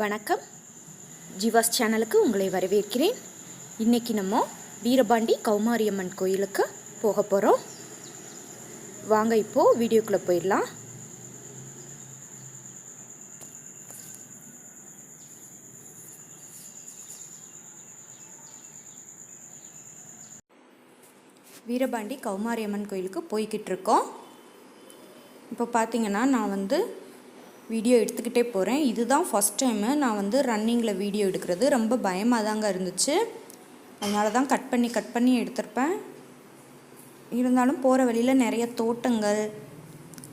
வணக்கம். ஜீவாஸ் சேனலுக்கு உங்களை வரவேற்கிறேன். இன்னைக்கு நம்ம வீரபாண்டி கௌமாரியம்மன் கோயிலுக்கு போக போகிறோம் வாங்க இப்போது வீடியோக்குள்ளே போயிடலாம். வீரபாண்டி கௌமாரியம்மன் கோயிலுக்கு போய்கிட்டு இருக்கோம். இப்போ பார்த்தீங்கன்னா நான் வந்து வீடியோ எடுத்துக்கிட்டே போகிறேன் இதுதான் ஃபஸ்ட் டைமு நான் வந்து ரன்னிங்கில் வீடியோ எடுக்கிறது. ரொம்ப பயமாக தாங்க இருந்துச்சு. அதனால தான் கட் பண்ணி கட் பண்ணி எடுத்திருப்பேன். இருந்தாலும் போகிற வழியில் நிறைய தோட்டங்கள்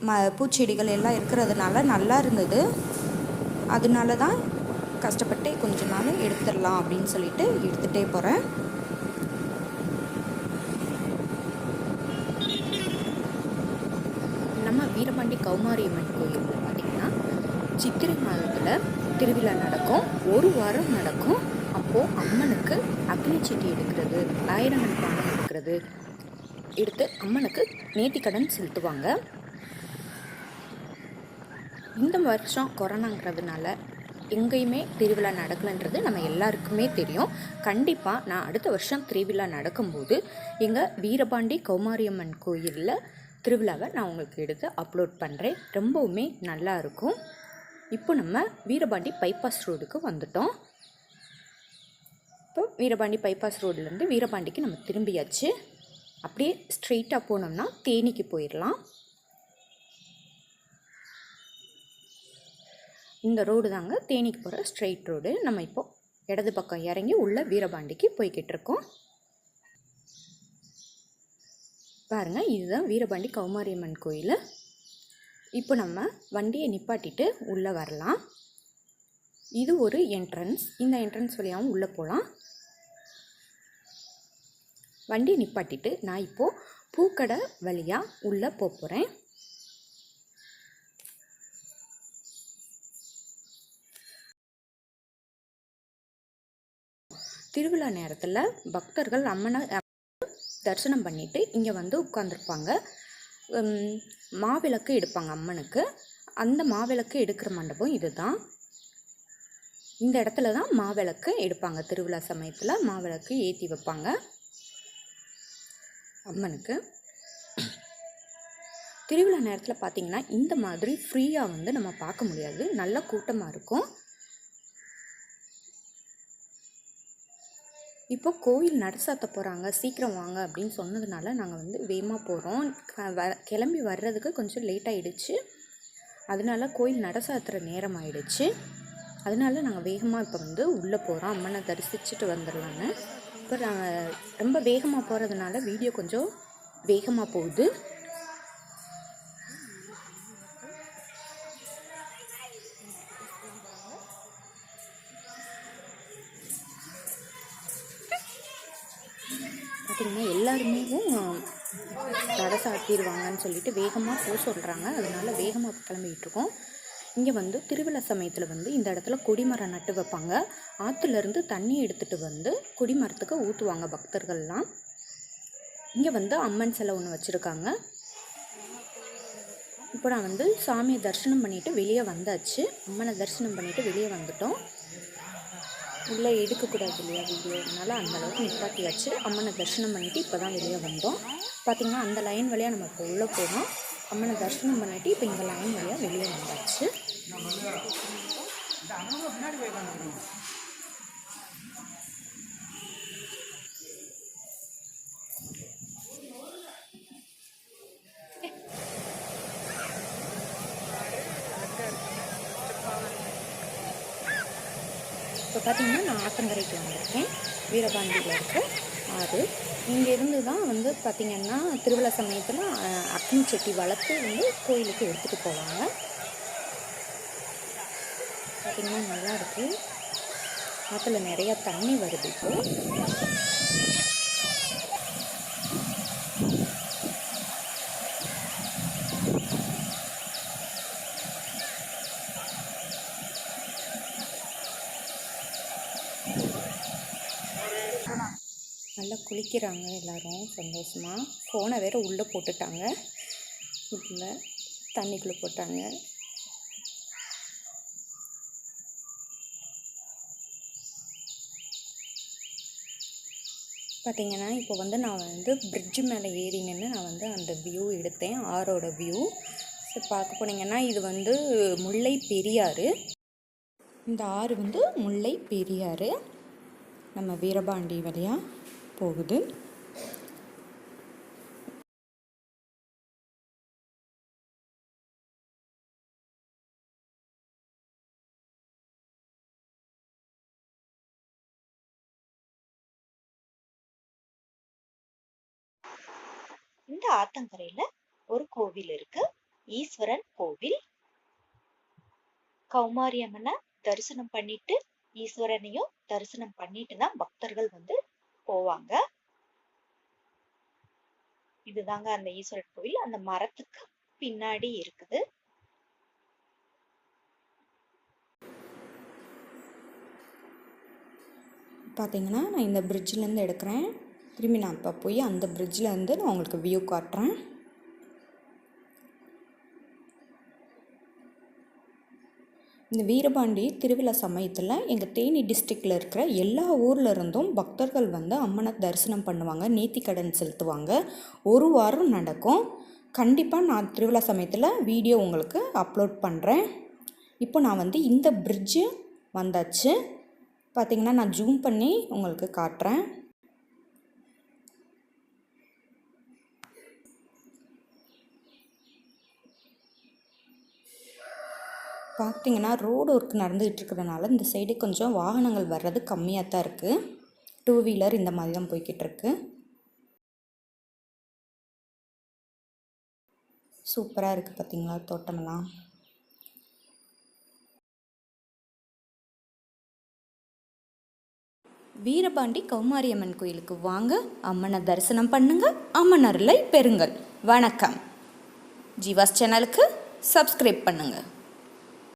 ம பூச்செடிகள் எல்லாம் இருக்கிறதுனால நல்லா இருந்தது. அதனால தான் கஷ்டப்பட்டு கொஞ்ச நாள் எடுத்துடலாம் அப்படின்னு சொல்லிட்டு எடுத்துகிட்டே போகிறேன் நம்ம வீரபாண்டி கௌமாரியம்மன் கோயில் சித்திரை மாதத்தில் திருவிழா நடக்கும். ஒரு வாரம் நடக்கும். அப்போது அம்மனுக்கு அக்னி சட்டி எடுக்கிறது ஆயிரங்கன் பானை எடுக்கிறது. எடுத்து அம்மனுக்கு நேர்த்திக்கடன் செலுத்துவாங்க. இந்த வருஷம் கொரோனாங்கிறதுனால எங்கேயுமே திருவிழா நடக்கலைன்றது நம்ம எல்லாருக்குமே தெரியும். கண்டிப்பாக நான் அடுத்த வருஷம் திருவிழா நடக்கும்போது எங்கள் வீரபாண்டி கௌமாரியம்மன் கோயிலில் திருவிழாவை நான் உங்களுக்கு எடுத்து அப்லோட் பண்ணுறேன் ரொம்பவுமே நல்லா இருக்கும். இப்போ நம்ம வீரபாண்டி பைபாஸ் ரோடுக்கு வந்துட்டோம். இப்போ வீரபாண்டி பைபாஸ் ரோட்லேருந்து வீரபாண்டிக்கு நம்ம திரும்பியாச்சு. அப்படியே ஸ்ட்ரெயிட்டாக போனோம்னா தேனிக்கு போயிடலாம். இந்த ரோடு தாங்க தேனிக்கு போகிற ஸ்ட்ரெயிட் ரோடு நம்ம இப்போ இடது பக்கம் இறங்கி உள்ள வீரபாண்டிக்கு போய்கிட்டு இருக்கோம். பாருங்கள் இதுதான் வீரபாண்டி கௌமாரியம்மன் கோயில். இப்போ நம்ம வண்டியை நிப்பாட்டிட்டு உள்ளே வரலாம். இது ஒரு என்ட்ரன்ஸ் இந்த என்ட்ரன்ஸ் வழியாகவும் உள்ளே போகலாம். வண்டியை நிப்பாட்டிட்டு நான் இப்போது பூக்கடை வழியாக உள்ளே போகிறேன். திருவிழா நேரத்தில் பக்தர்கள் அம்மனை தரிசனம் பண்ணிவிட்டு இங்கே வந்து உட்காந்துருப்பாங்க மாவிளக்கு எடுப்பாங்க அம்மனுக்கு. அந்த மாவிளக்கு எடுக்கிற மண்டபம் இதுதான். இந்த இடத்துல தான் மாவிளக்கு எடுப்பாங்க. திருவிழா சமயத்தில் மாவிளக்கு ஏற்றி வைப்பாங்க அம்மனுக்கு. திருவிழா நேரத்தில் பார்த்தீங்கன்னா இந்த மாதிரி ஃப்ரீயாக வந்து நம்ம பார்க்க முடியாது. நல்ல கூட்டமாக இருக்கும். இப்போ கோயில் நடசாத்த போகிறாங்க சீக்கிரம் வாங்க அப்படின்னு சொன்னதுனால நாங்கள் வந்து வேகமாக போகிறோம் வ கிளம்பி வர்றதுக்கு கொஞ்சம் லேட் ஆகிடுச்சு அதனால கோயில் நடசாத்துற நேரம் ஆயிடுச்சு. அதனால நாங்கள் வேகமாக இப்போ வந்து உள்ளே போகிறோம் அம்மனை தரிசிச்சுட்டு வந்துடலான்னு இப்போ நாங்கள் ரொம்ப வேகமாக போகிறதுனால வீடியோ கொஞ்சம் வேகமாக போகுது. பார்த்திங்கன்னா எல்லாருமே தடை சாத்திடுவாங்கன்னு சொல்லிட்டு வேகமாக போக சொல்கிறாங்க அதனால வேகமாக கிளம்பிகிட்ருக்கோம் இங்கே வந்து திருவிழா சமயத்தில் வந்து இந்த இடத்துல கொடிமரம் நட்டு வைப்பாங்க. ஆற்றுலேருந்து தண்ணி எடுத்துகிட்டு வந்து கொடிமரத்துக்கு ஊற்றுவாங்க பக்தர்கள்லாம். இங்கே வந்து அம்மன் சிலை ஒன்று வச்சுருக்காங்க. இப்போ நான் வந்து சாமியை தரிசனம் பண்ணிவிட்டு வெளியே வந்தாச்சு. அம்மனை தரிசனம் பண்ணிவிட்டு வெளியே வந்துட்டோம். உள்ளே எடுக்கக்கூடாது இல்லையா வீடியோ? அதனால் அந்தளவுக்கு நிப்பாட்டியாச்சு அம்மனை தரிசனம் பண்ணிவிட்டு இப்போ தான் வெளியே வந்தோம். பார்த்திங்கன்னா அந்த லைன் வழியாக நம்ம இப்போ உள்ளே போனோம். அம்மனை தரிசனம் பண்ணிவிட்டு இப்போ இந்த லைன் வழியாக வெளியே வந்தாச்சு. இப்போ பார்த்திங்கன்னா நான் ஆத்தங்கரைக்கு வந்திருக்கேன். வீரபாண்டியில் இருக்க. ஆறு இங்கேருந்து தான் வந்து பார்த்திங்கன்னா திருவிழா சமயத்தில் அக்னி செட்டி வளர்த்து வந்து கோயிலுக்கு எடுத்துகிட்டு போவாங்க. பார்த்திங்கன்னா நல்லா இருக்குது ஆற்றுல நிறையா தண்ணி வருது இப்போ. நல்லா குளிக்கிறாங்க எல்லோரும் சந்தோஷமாக ஃபோனை வேறு உள்ளே போட்டுட்டாங்க. உள்ளே தண்ணிக்குள்ளே போட்டாங்க. பார்த்திங்கன்னா இப்போ வந்து நான் வந்து பிரிட்ஜு மேலே ஏறி நின்று நான் வந்து அந்த வியூ எடுத்தேன் ஆரோட வியூ ஸோ பார்க்க போனீங்கன்னா இது வந்து முல்லை பெரியாறு. இந்த ஆறு வந்து முல்லை பெரியாறு. நம்ம வீரபாண்டி வழியாக போகுது. இந்த ஆத்தங்கரையில ஒரு கோவில் இருக்கு. ஈஸ்வரன் கோவில். கௌமாரியம்மனை தரிசனம் பண்ணிட்டு ஈஸ்வரனையும் தரிசனம் பண்ணிட்டு தான் பக்தர்கள் வந்து போவாங்க. இதுதாங்க அந்த ஈஸ்வரன் கோவில். அந்த மரத்துக்கு பின்னாடி இருக்குது. பார்த்தீங்கன்னா நான் இந்த பிரிட்ஜிலேருந்து எடுக்கிறேன். திரும்பி நான் இப்போ போய் அந்த பிரிட்ஜில் இருந்து நான் உங்களுக்கு வியூ காட்டுறேன். இந்த வீரபாண்டி திருவிழா சமயத்தில் எங்கள் தேனி டிஸ்ட்ரிக்டில் இருக்கிற எல்லா ஊரில் இருந்தும் பக்தர்கள் வந்து அம்மனை தரிசனம் பண்ணுவாங்க நேர்த்திக்கடன் செலுத்துவாங்க. ஒரு வாரம் நடக்கும். கண்டிப்பாக நான் திருவிழா சமயத்தில் வீடியோ உங்களுக்கு அப்லோட் பண்ணுறேன் இப்போ நான் வந்து இந்த பிரிட்ஜு வந்தாச்சு. பார்த்தீங்கன்னா நான் ஜூம் பண்ணி உங்களுக்கு காட்டுறேன். பார்த்தீங்கன்னா ரோடு ஒர்க் நடந்துகிட்டு இருக்கிறதுனால இந்த சைடு கொஞ்சம் வாகனங்கள் வர்றது கம்மியாக தான் இருக்குது டூ வீலர் இந்த மாதிரி தான் போய்கிட்டு இருக்கு. சூப்பராக இருக்குது பார்த்தீங்களா தோட்டமெல்லாம்? வீரபாண்டி கௌமாரியம்மன் கோயிலுக்கு வாங்க அம்மனை தரிசனம் பண்ணுங்க அம்மன் அருளை பெறுங்கள். வணக்கம். ஜீவாஸ் சேனலுக்கு சப்ஸ்கிரைப் பண்ணுங்கள்